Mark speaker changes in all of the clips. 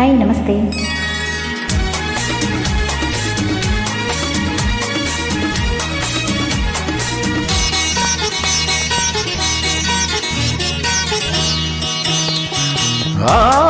Speaker 1: Hi నమస్తే. Ah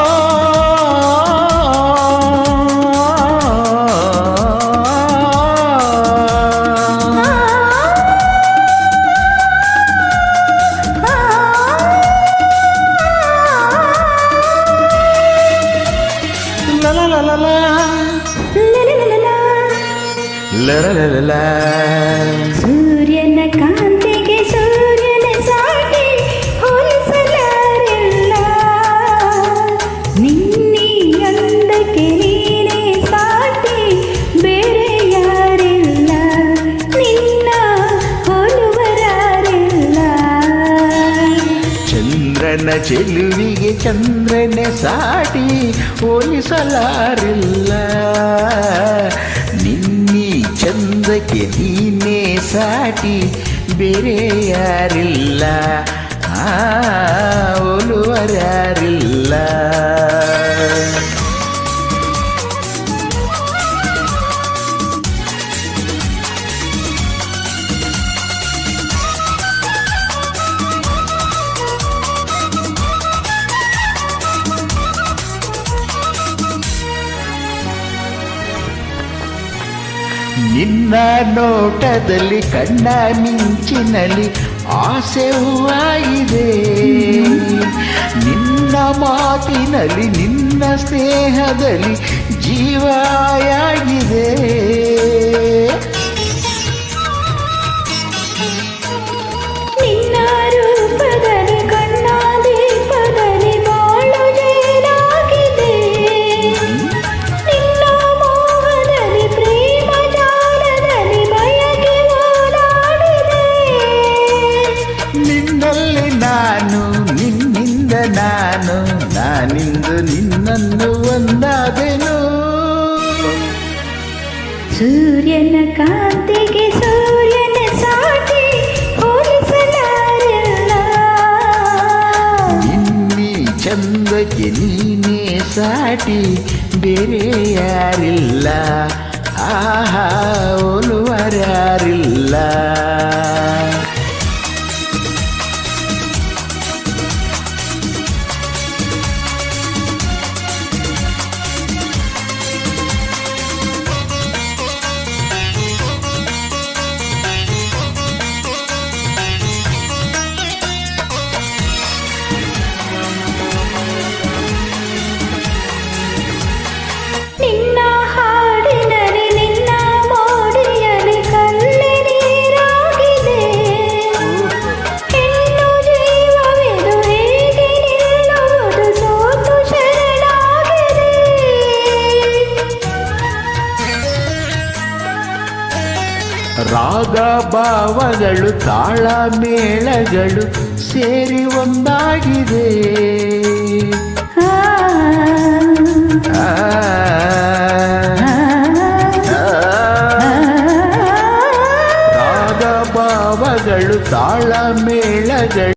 Speaker 1: ಸೂರ್ಯನ ಕಾಂತಿಗೆ ಸೂರ್ಯನ ಸಾಟಿ ಹೋಲಿಸಲಾರಿಲ್ಲ. ನಿನ್ನೆ ಅಂದಕ್ಕೆ ನೀನೇ ಸಾಟಿ ಬೇರೆ ಯಾರಿಲ್ಲ? ನಿನ್ನ ಹೋಲುವರಾರಿಲ್ಲ?
Speaker 2: ಚಂದ್ರನ ಚೆಲುವಿಗೆ ಚಂದ್ರನ ಸಾಟಿ ಹೋಲಿಸಲಾರಿಲ್ಲ. ಚಂದಕ್ಕೆ ನೀನೇ ಸಾಟಿ ಬೇರೆ ಯಾರಿಲ್ಲ. ಆ ನಿನ್ನ ನೋಟದಲ್ಲಿ ಕಣ್ಣ ಮಿಂಚಿನಲ್ಲಿ ಆಸೆ ಹೂವಾಗಿದೆ ನಿನ್ನ ಮಾತಿನಲ್ಲಿ ನಿನ್ನ ಸ್ನೇಹದಲ್ಲಿ ಜೀವಾಯಾಗಿದೆ ನಾನು ನಾನಿಂದು ನಿನ್ನನ್ನು ಒಂದಾದೆನು.
Speaker 1: ಸೂರ್ಯನ ಕಾಂತಿಗೆ ಸೂರ್ಯನ ಸಾಟಿ ಹೋಲಿಸಲಾರಿಲ್ಲ.
Speaker 2: ನಿನ್ನಿ ಚಂದಕ್ಕೆ ನೀನೇ ಸಾಟಿ ಬೇರೆ ಯಾರಿಲ್ಲ. ಆಹಾ ರಾಗ ಭಾವಗಳು ತಾಳ ಮೇಳಗಳು ಸೇರಿ ಒಂದಾಗಿದೆ
Speaker 1: ಆ,
Speaker 2: ಆ,
Speaker 1: ಆ,
Speaker 2: ಆ. ರಾಗ ಭಾವಗಳು ತಾಳ ಮೇಳಗಳು